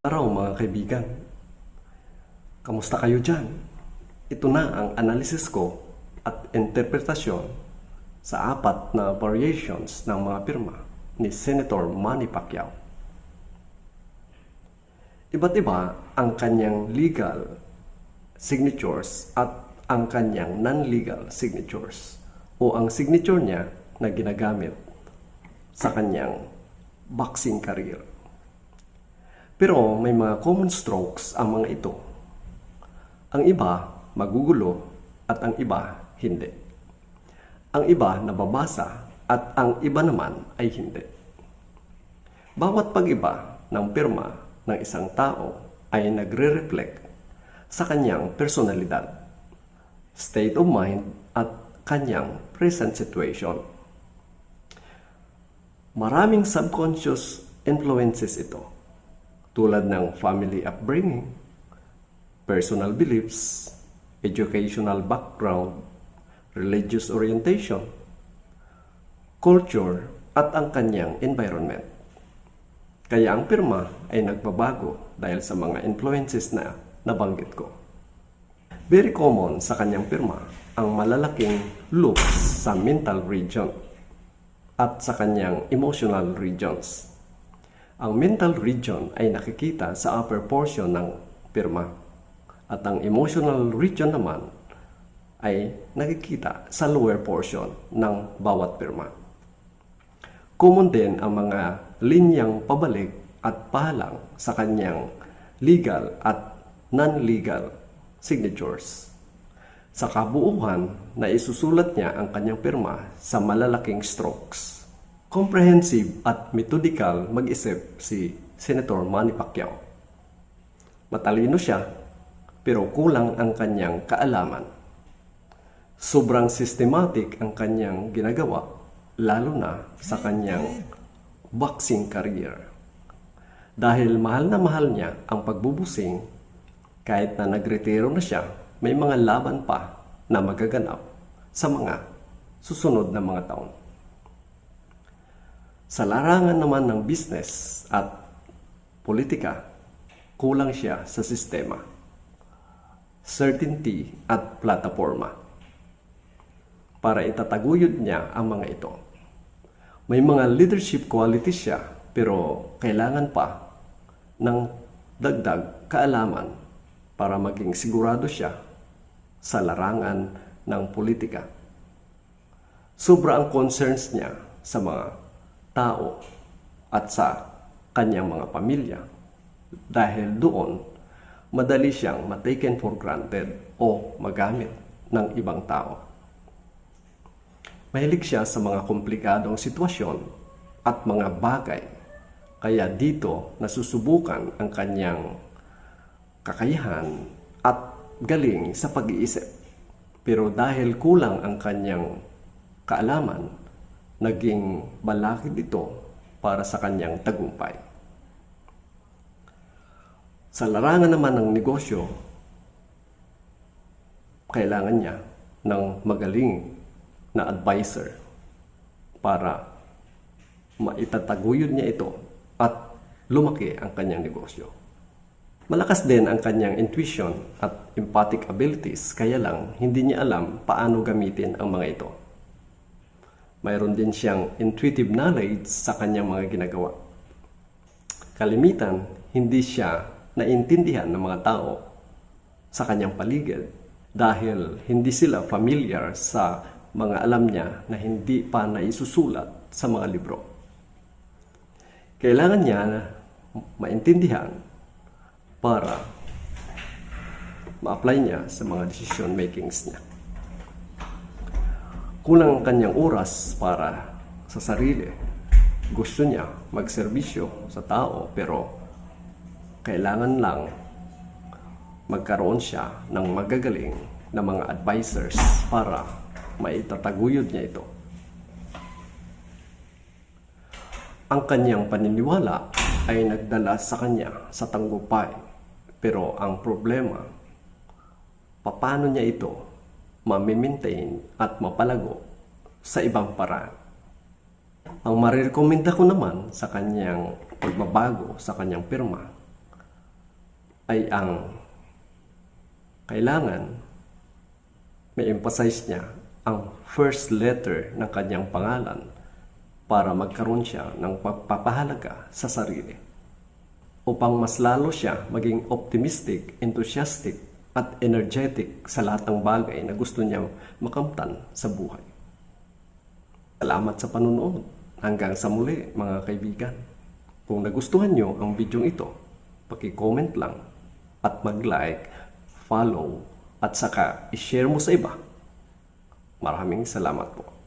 araw mga kaibigan. Kamusta kayo dyan? Ito na ang analysis ko at interpretasyon sa apat na variations ng mga pirma ni Senator Manny Pacquiao. Iba't iba ang kanyang legal signatures at ang kanyang non-legal signatures o ang signature niya na ginagamit sa kanyang boxing career. Pero may mga common strokes ang mga ito. Ang iba magugulo at ang iba hindi. Ang iba nababasa at ang iba naman ay hindi. Bawat pag-iba ng pirma ng isang tao ay nagre-reflect sa kanyang personalidad, state of mind at kanyang present situation. Maraming subconscious influences ito tulad ng family upbringing, personal beliefs, educational background, religious orientation, culture, at ang kanyang environment. Kaya ang pirma ay nagbabago dahil sa mga influences na nabanggit ko. Very common sa kanyang pirma ang malalaking loops sa mental region at sa kanyang emotional regions. Ang mental region ay nakikita sa upper portion ng pirma at ang emotional region naman ay nakikita sa lower portion ng bawat pirma. Common din ang mga linyang pabalik at pahalang sa kanyang legal at non-legal signatures. Sa kabuuhan, na isusulat niya ang kanyang pirma sa malalaking strokes. Comprehensive at methodical mag-isip si Senator Manny Pacquiao. Matalino siya, pero kulang ang kanyang kaalaman. Sobrang systematic ang kanyang ginagawa, lalo na sa kanyang boxing career. Dahil mahal na mahal niya ang pagbubusing, kahit na nagretiro na siya, may mga laban pa na magaganap sa mga susunod na mga taon. Sa larangan naman ng business at politika, kulang siya sa sistema, certainty at plataforma. Para itataguyod niya ang mga ito. May mga leadership qualities siya pero kailangan pa ng dagdag kaalaman para maging sigurado siya sa larangan ng politika. Sobra ang concerns niya sa mga tao at sa kanyang mga pamilya dahil doon madali siyang mataken for granted o magamit ng ibang tao. Mahilig siya sa mga komplikadong sitwasyon at mga bagay kaya dito nasusubukan ang kanyang kakayahan at galing sa pag-iisip. Pero dahil kulang ang kanyang kaalaman, naging balakid ito para sa kanyang tagumpay. Sa larangan naman ng negosyo, kailangan niya ng magaling na advisor para maitataguyod niya ito at lumaki ang kanyang negosyo. Malakas din ang kanyang intuition at empathic abilities kaya lang hindi niya alam paano gamitin ang mga ito. Mayroon din siyang intuitive knowledge sa kanyang mga ginagawa. Kalimitan, hindi siya naintindihan ng mga tao sa kanyang paligid dahil hindi sila familiar sa mga alam niya na hindi pa naisusulat sa mga libro. Kailangan niya maintindihan para ma-apply niya sa mga decision makings niya. Kulang ang kanyang oras para sa sarili. Gusto niya magserbisyo sa tao pero kailangan lang magkaroon siya ng magagaling na mga advisors para maitataguyod niya ito. Ang kanyang paniniwala ay nagdala sa kanya sa tanggupay. Pero ang problema, paano niya ito mamimaintain at mapalago sa ibang paraan. Ang marirekomenda ko naman sa kanyang pagbabago sa kanyang pirma ay ang kailangan may emphasize niya ang first letter ng kanyang pangalan para magkaroon siya ng pagpapahalaga sa sarili. Upang mas lalo siya maging optimistic, enthusiastic, at energetic sa lahat ng bagay na gusto niya makamtan sa buhay. Salamat sa panunood. Hanggang sa muli, mga kaibigan. Kung nagustuhan nyo ang video ito, paki-comment lang at mag-like, follow, at saka i-share mo sa iba. Maraming salamat po.